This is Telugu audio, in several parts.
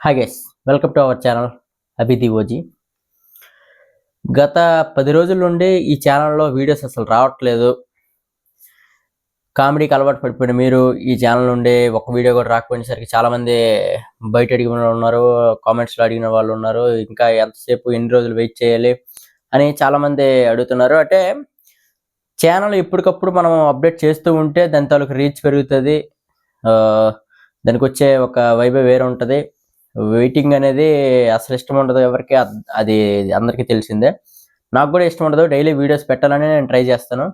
Hi guys welcome to our channel అభిది OG గత పది రోజుల నుండి ఈ ఛానల్లో వీడియోస్ అసలు రావట్లేదు. కామెడీకి అలవాటు పడిపోయిన మీరు ఈ ఛానల్ నుండి ఒక వీడియో కూడా రాకపోయినసరికి చాలామంది బయట అడిగిన వాళ్ళు ఉన్నారు కామెంట్స్లో అడిగిన వాళ్ళు ఉన్నారు ఇంకా ఎంతసేపు ఎన్ని రోజులు వెయిట్ చేయాలి అని చాలామంది అడుగుతున్నారు. అంటే ఛానల్ ఎప్పటికప్పుడు మనం అప్డేట్ చేస్తూ ఉంటే దాని తాలూకు రీచ్ పెరుగుతుంది దానికి వచ్చే ఒక వైబే వేరే ఉంటుంది వెయిటింగ్ అనేది అసలు ఇష్టం ఉండదు ఎవరికి. అది అందరికీ తెలిసిందే. నాకు కూడా ఇష్టం ఉండదు. డైలీ వీడియోస్ పెట్టాలని నేను ట్రై చేస్తాను.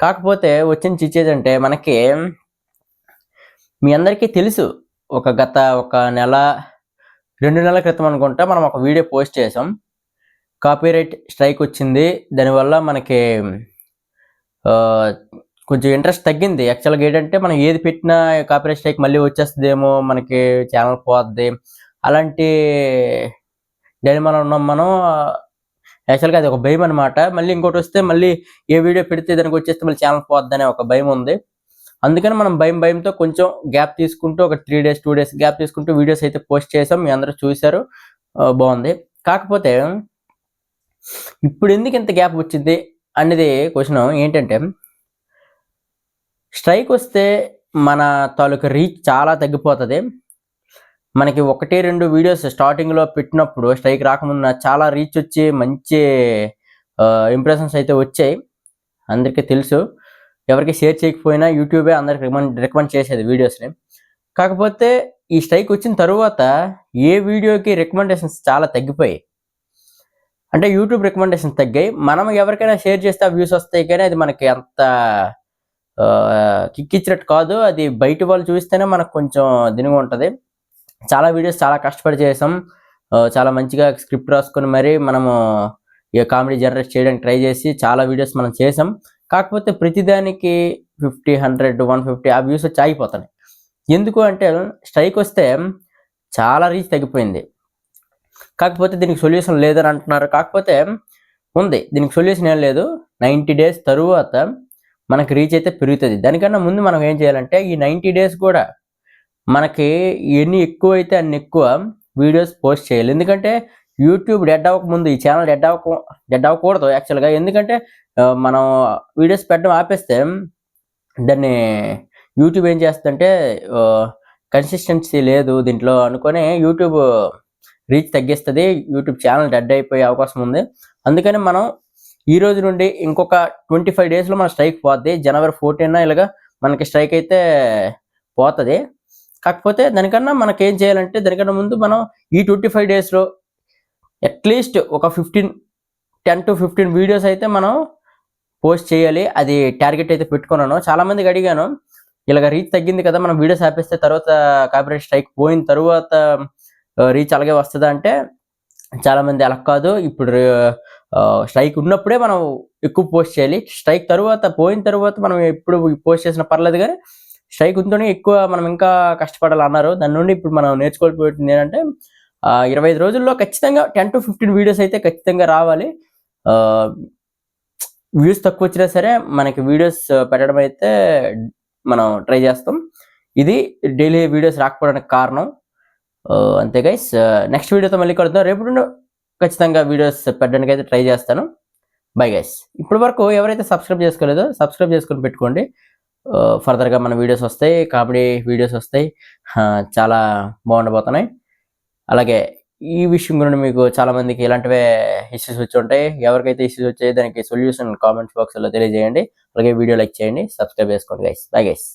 కాకపోతే వచ్చిన చిచ్చేజ్ అంటే మనకి మీ అందరికీ తెలుసు. ఒక గత ఒక నెల రెండు నెలల క్రితం అనుకుంటా మనం ఒక వీడియో పోస్ట్ చేసాం కాపీరైట్ స్ట్రైక్ వచ్చింది. దానివల్ల మనకి కొంచెం ఇంట్రెస్ట్ తగ్గింది. యాక్చువల్గా ఏంటంటే మనం ఏది పెట్టినా కాపీరైట్ స్ట్రైక్ మళ్ళీ వచ్చేస్తుందేమో మనకి ఛానల్ పోద్ది. అలాంటి డైలమాలో ఉన్నాం మనం. యాక్చువల్గా అది ఒక భయం అనమాట మళ్ళీ ఇంకోటి వస్తే మళ్ళీ ఏ వీడియో పెడితే దానికి వచ్చేస్తే మళ్ళీ ఛానల్ పోద్దనే ఒక భయం ఉంది. అందుకని మనం భయం భయంతో కొంచెం గ్యాప్ తీసుకుంటూ ఒక three days two days gap తీసుకుంటూ వీడియోస్ అయితే పోస్ట్ చేసాం మీ అందరూ చూశారు. బాగుంది. కాకపోతే ఇప్పుడు ఎందుకు ఇంత గ్యాప్ వచ్చింది అనేది క్వశ్చన్ ఏంటంటే స్ట్రైక్ వస్తే మన తాలూకా రీచ్ చాలా తగ్గిపోతుంది. మనకి ఒకటి రెండు వీడియోస్ స్టార్టింగ్లో పెట్టినప్పుడు స్ట్రైక్ రాకముందు చాలా రీచ్ వచ్చి మంచి ఇంప్రెషన్స్ అయితే వచ్చాయి. అందరికీ తెలుసు. ఎవరికి షేర్ చేయకపోయినా యూట్యూబే అందరికి రికమెండ్ రికమెండ్ చేసేది వీడియోస్ని కాకపోతే ఈ స్ట్రైక్ వచ్చిన తర్వాత ఏ వీడియోకి రికమెండేషన్స్ చాలా తగ్గిపోయాయి. అంటే యూట్యూబ్ రికమెండేషన్స్ తగ్గాయి. మనం ఎవరికైనా షేర్ చేస్తే వ్యూస్ వస్తాయి కానీ అది మనకి అంత కిక్ ఇచ్చినట్టు కాదు. అది బయట వాళ్ళు చూస్తేనే మనకు కొంచెం దినిగా ఉంటుంది. చాలా వీడియోస్ చాలా కష్టపడి చేసాం. చాలా మంచిగా స్క్రిప్ట్ రాసుకొని మరీ మనము ఈ కామెడీ జనరేట్ చేయడానికి ట్రై చేసి చాలా వీడియోస్ మనం చేసాం. కాకపోతే ప్రతిదానికి ఫిఫ్టీ హండ్రెడ్ వన్ ఫిఫ్టీ ఆ వ్యూస్ వచ్చి ఆగిపోతున్నాయి. ఎందుకు అంటే స్ట్రైక్ వస్తే చాలా రీచ్ తగ్గిపోయింది. కాకపోతే దీనికి సొల్యూషన్ లేదని అంటున్నారు. కాకపోతే ఉంది. దీనికి సొల్యూషన్ ఏం లేదు. నైంటీ డేస్ తరువాత మనకి రీచ్ అయితే పెరుగుతుంది. దానికన్నా ముందు మనం ఏం చేయాలంటే ఈ నైంటీ డేస్ కూడా మనకి ఎన్ని ఎక్కువ అయితే అన్ని ఎక్కువ వీడియోస్ పోస్ట్ చేయాలి. ఎందుకంటే యూట్యూబ్ డెడ్ అవ్వక ముందు ఈ ఛానల్ డెడ్ అవ్వక డెడ్ అవ్వకూడదు యాక్చువల్గా ఎందుకంటే మనం వీడియోస్ పెట్టడం ఆపేస్తే దాన్ని యూట్యూబ్ ఏం చేస్తుందంటే కన్సిస్టెన్సీ లేదు దీంట్లో అనుకొని యూట్యూబ్ రీచ్ తగ్గిస్తుంది. యూట్యూబ్ ఛానల్ డెడ్ అయిపోయే అవకాశం ఉంది. అందుకని మనం ఈ రోజు నుండి ఇంకొక ట్వంటీ ఫైవ్ డేస్లో మన స్ట్రైక్ పోద్ది. జనవరి ఫోర్టీన్ ఇలాగా మనకి స్ట్రైక్ అయితే పోతుంది. కాకపోతే దానికన్నా మనకి ఏం చేయాలంటే దానికన్నా ముందు మనం ఈ ట్వంటీ ఫైవ్ డేస్లో అట్లీస్ట్ ఒక fifteen ten to fifteen videos అయితే మనం పోస్ట్ చేయాలి. అది టార్గెట్ అయితే పెట్టుకున్నాను. చాలా మందికి అడిగాను ఇలాగ రీచ్ తగ్గింది కదా మనం వీడియోస్ ఆపేస్తే తర్వాత కాపీరైట్ స్ట్రైక్ పోయిన తర్వాత రీచ్ అలాగే వస్తుందా అంటే చాలామంది అలా కాదు. ఇప్పుడు స్ట్రైక్ ఉన్నప్పుడే మనం ఎక్కువ పోస్ట్ చేయాలి. స్ట్రైక్ తర్వాత పోయిన తర్వాత మనం ఎప్పుడు పోస్ట్ చేసినా పర్లేదు కానీ స్ట్రైక్ ఉంటేనే ఎక్కువ మనం ఇంకా కష్టపడాలి అన్నారు దాని నుండి ఇప్పుడు మనం నేర్చుకోకపోతుంది ఏంటంటే ఇరవై ఐదు రోజుల్లో ఖచ్చితంగా టెన్ టు ఫిఫ్టీన్ వీడియోస్ అయితే ఖచ్చితంగా రావాలి. వ్యూస్ తక్కువ వచ్చినా సరే మనకి వీడియోస్ పెట్టడం అయితే మనం ట్రై చేస్తాం. ఇది డైలీ వీడియోస్ రాకపోవడానికి కారణం. అంతే గైస్ నెక్స్ట్ వీడియోతో మళ్ళీ కలుద్దాం. రేపు నుండి ఖచ్చితంగా వీడియోస్ పెట్టడానికి అయితే ట్రై చేస్తాను. బై గైస్ ఇప్పటి వరకు ఎవరైతే సబ్స్క్రైబ్ చేసుకోలేదో సబ్స్క్రైబ్ చేసుకొని పెట్టుకోండి. ఫర్దర్గా మన వీడియోస్ వస్తాయి కామెడీ వీడియోస్ వస్తాయి. చాలా బాగుండబోతున్నాయి. అలాగే ఈ విషయం గురించి మీకు చాలా మందికి ఇలాంటివే ఇష్యూస్ వచ్చి ఉంటాయి. ఎవరికైతే ఇష్యూస్ వచ్చాయో దానికి సొల్యూషన్ కామెంట్స్ బాక్స్లో తెలియజేయండి. అలాగే వీడియో లైక్ చేయండి సబ్స్క్రైబ్ చేసుకోండి గైస్ బై గైస్